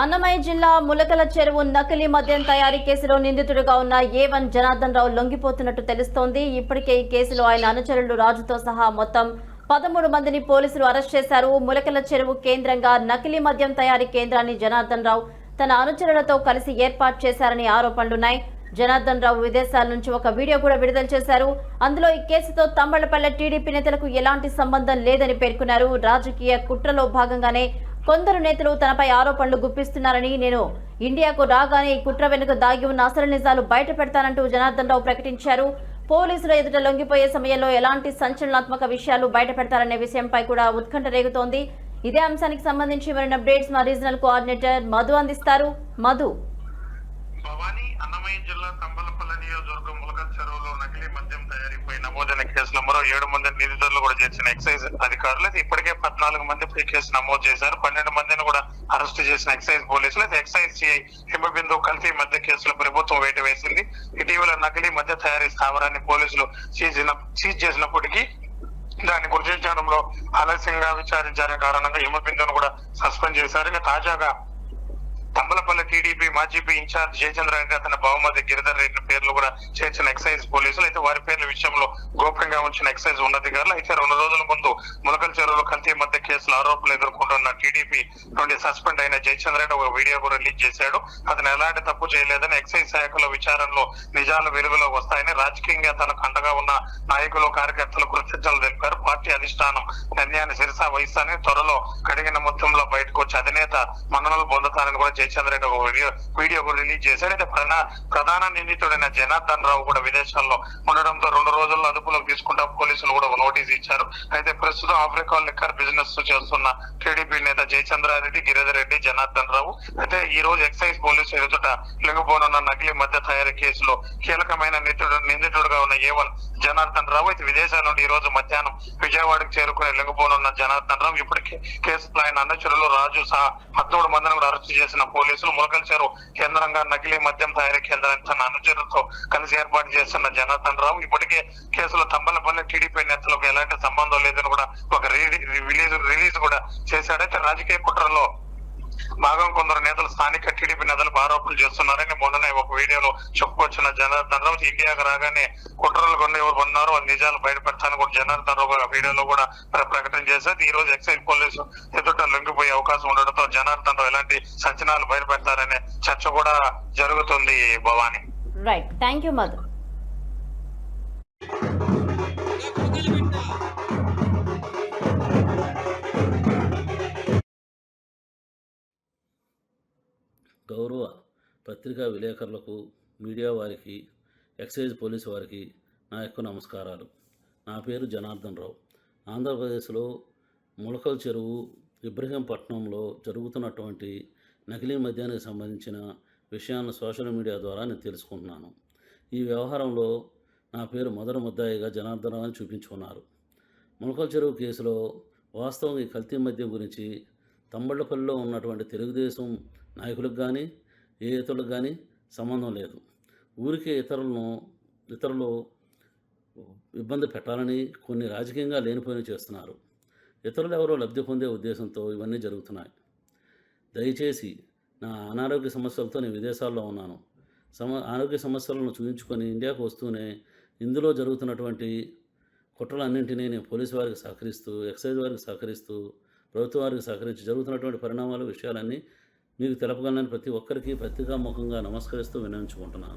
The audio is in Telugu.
అన్నమయ్య జిల్లా ములకల చెరువు నకిలీ మద్యం తయారీ కేసులో నిందితుడిగా ఉన్న ఏ వన్ జనార్దన్ రావు లొంగిపోతున్నట్టు తెలుస్తోంది. ఇప్పటికే ఈ కేసులో ఆయన అనుచరులు రాజుతో సహా మొత్తం పదమూడు మందిని పోలీసులు అరెస్ట్ చేశారు. ములకల చెరువు కేంద్రంగా నకిలీ మద్యం తయారీ కేంద్రాన్ని జనార్దన్ రావు తన అనుచరులతో కలిసి ఏర్పాటు చేశారని ఆరోపణలున్నాయి. జనార్దన్ రావు విదేశాల నుంచి ఒక వీడియో కూడా విడుదల చేశారు. అందులో ఈ కేసుతో తంబళ్ళపల్లె టీడీపీ నేతలకు ఎలాంటి సంబంధం లేదని పేర్కొన్నారు. రాజకీయ కుట్రలో భాగంగానే కొందరు నేతలు తనపై ఆరోపణలు గుప్పిస్తున్నారని నేను ఇండియాకు రాగానే ఈ కుట్ర వెనుక దాగి ఉన్న అసలు నిజాలు బయట పెడతానంటూ జనార్దన్ రావు ప్రకటించారు. పోలీసుల ఎదుట లొంగిపోయే సమయంలో ఎలాంటి సంచలనాత్మక విషయాలు బయట పెడతారనే విషయంపై కూడా ఉత్కంఠ రేగుతోంది. ఇదే అంశానికి సంబంధించి మరిన్ని అప్డేట్స్ మా రీజనల్ కోఆర్డినేటర్ మధు అందిస్తారు. మధు. భవానీ అన్నమయ్య జిల్లా తంబలపల్లి నియోజకవర్గం ములకల్ చెరువులో నకిలీ మద్యం తయారీపై నమోదైన కేసులో మరో ఏడు మంది నిందితులు కూడా చేసిన ఎక్సైజ్ అధికారులు ఇప్పటికే పద్నాలుగు మందిపై కేసు నమోదు చేశారు. పన్నెండు మందిని కూడా అరెస్ట్ చేసిన ఎక్సైజ్ పోలీసులు అయితే ఎక్సైజ్ సిఐ హిమబిందు కల్తీ మధ్య కేసులో ప్రభుత్వం వేటు వేసింది. ఇటీవల నకిలీ మద్య తయారీ స్థావరాన్ని పోలీసులు సీజ్ సీజ్ చేసినప్పటికీ దాన్ని గుర్తించడంలో ఆలస్యంగా విచారించారనే కారణంగా హిమబిందును కూడా సస్పెండ్ చేశారు. ఇక తాజాగా తంబలపల్లి టీడీపీ మాజీపీ ఇన్ఛార్జ్ జయచంద్రారెడ్డి అతని బహుమతి గిరిధర్ రెడ్డి పేర్లు కూడా చేర్చిన ఎక్సైజ్ పోలీసులు. అయితే వారి పేర్ల విషయంలో గోప్యంగా ఉంచిన ఎక్సైజ్ ఉన్నతాధికారులు. అయితే రెండు రోజుల ముందు ములకల్ చెరువులో కల్తీ మధ్య కేసుల ఆరోపణలు ఎదుర్కొంటున్న టీడీపీ నుండి సస్పెండ్ అయిన జయచంద్రారెడ్డి ఒక వీడియో కూడా రిలీజ్ చేశాడు. అతను ఎలాంటి తప్పు చేయలేదని ఎక్సైజ్ శాఖలో విచారణలో నిజాలు వెలుగులో వస్తాయని రాజకీయంగా తనకు అండగా ఉన్న నాయకులు కార్యకర్తలు కృతజ్ఞతలు తెలిపారు. పార్టీ అధిష్టానం నిర్ణయాన్ని శిరసా వహిస్తానని త్వరలో కడిగిన మొత్తంలో బయటకు వచ్చి అధినేత మన్ననలు పొందుతానని కూడా జయచంద్ర రెడ్డి ఒక వీడియో వీడియో కూడా రిలీజ్ చేశారు. అయితే ప్రధాన ప్రధాన నిందితుడైన జనార్దన్ రావు కూడా విదేశాల్లో ఉండడంతో రెండు రోజుల్లో అదుపులోకి తీసుకుంటా పోలీసులు కూడా నోటీస్ ఇచ్చారు. అయితే ప్రస్తుతం ఆఫ్రికా లిక్కర్ బిజినెస్ చేస్తున్న టీడీపీ నేత జయచంద్రారెడ్డి గిరిధర్ రెడ్డి జనార్దన్ రావు. అయితే ఈ రోజు ఎక్సైజ్ పోలీసు ఎదుట లింగపోనున్న నకిలీ మధ్య తయారీ కేసులో కీలకమైన నిందితుడు నిందితుడుగా ఉన్న ఏవన్ జనార్దన్ రావు అయితే విదేశాల నుండి ఈ రోజు మధ్యాహ్నం విజయవాడకు చేరుకుని వెళ్ళకపోనున్న జనార్దన్ రావు ఇప్పటికే కేసులో ఆయన అనుచరులు రాజు సహా పద్మూడు మందిని కూడా అరెస్ట్ చేసిన పోలీసులు ములకల్చేరు కేంద్రంగా నకిలీ మద్యం తయారీ కేంద్రానికి తన అనుచరులతో కలిసి ఏర్పాటు చేస్తున్న జనార్దన్ రావు ఇప్పటికే కేసులో తంబలపల్లి టీడీపీ నేతలకు ఎలాంటి సంబంధం లేదని కూడా ఒక రిలీజ్ రిలీజ్ కూడా చేశాడైతే రాజకీయ కుట్రలో భాగం కొందరు నేతలు స్థానిక టీడీపీ నేతలకు ఆరోపణలు చేస్తున్నారని మొన్ననే ఒక వీడియోలో చెప్పుకొచ్చిన జనార్దన్ రావు. ఇండియాకు రాగానే కుట్రలు కొన్ని ఎవరు ఉన్నారో అది నిజాలు బయటపెడతాను కూడా జనార్దన్ రావు ఆ వీడియోలో కూడా ప్రకటన చేశారు. ఈ రోజు ఎక్సైజ్ పోలీసు ఎదుట లొంగిపోయే అవకాశం ఉండడంతో జనార్దన్ రావు ఎలాంటి సంచలనాలు బయటపెడతారనే చర్చ కూడా జరుగుతుంది Bhavani. Right thank you Madhu గౌరవ పత్రికా విలేకరులకు మీడియా వారికి ఎక్సైజ్ పోలీసు వారికి నా యొక్క నమస్కారాలు. నా పేరు జనార్దన్ రావు. ఆంధ్రప్రదేశ్లో ములకల్ చెరువు ఇబ్రహీంపట్నంలో జరుగుతున్నటువంటి నకిలీ మద్యానికి సంబంధించిన విషయాలను సోషల్ మీడియా ద్వారా నేను తెలుసుకుంటున్నాను. ఈ వ్యవహారంలో నా పేరు మొదటి ముద్దాయిగా జనార్దన్ రావు అని చూపించుకున్నారు. ములకల చెరువు కేసులో వాస్తవం ఈ కల్తీ మద్యం గురించి తంబళ్ళపల్లిలో ఉన్నటువంటి తెలుగుదేశం నాయకులకు కానీ ఏ ఇతరులకు కానీ సంబంధం లేదు. ఊరికే ఇతరులను ఇతరులు ఇబ్బంది పెట్టాలని కొన్ని రాజకీయంగా లేనిపోయిన చేస్తున్నారు. ఇతరులు ఎవరో లబ్ధి పొందే ఉద్దేశంతో ఇవన్నీ జరుగుతున్నాయి. దయచేసి నా అనారోగ్య సమస్యలతో నేను విదేశాల్లో ఉన్నాను. సమ ఆరోగ్య సమస్యలను చూపించుకొని ఇండియాకు వస్తూనే ఇందులో జరుగుతున్నటువంటి కుట్రలన్నింటినీ నేను పోలీసు వారికి సహకరిస్తూ ఎక్సైజ్ వారికి సహకరిస్తూ ప్రభుత్వ వారికి సహకరించి జరుగుతున్నటువంటి పరిణామాలు విషయాలన్నీ మీకు తెలపగలనని ప్రతి ఒక్కరికి పత్రికాముఖంగా నమస్కరిస్తూ వినవించుకుంటున్నాను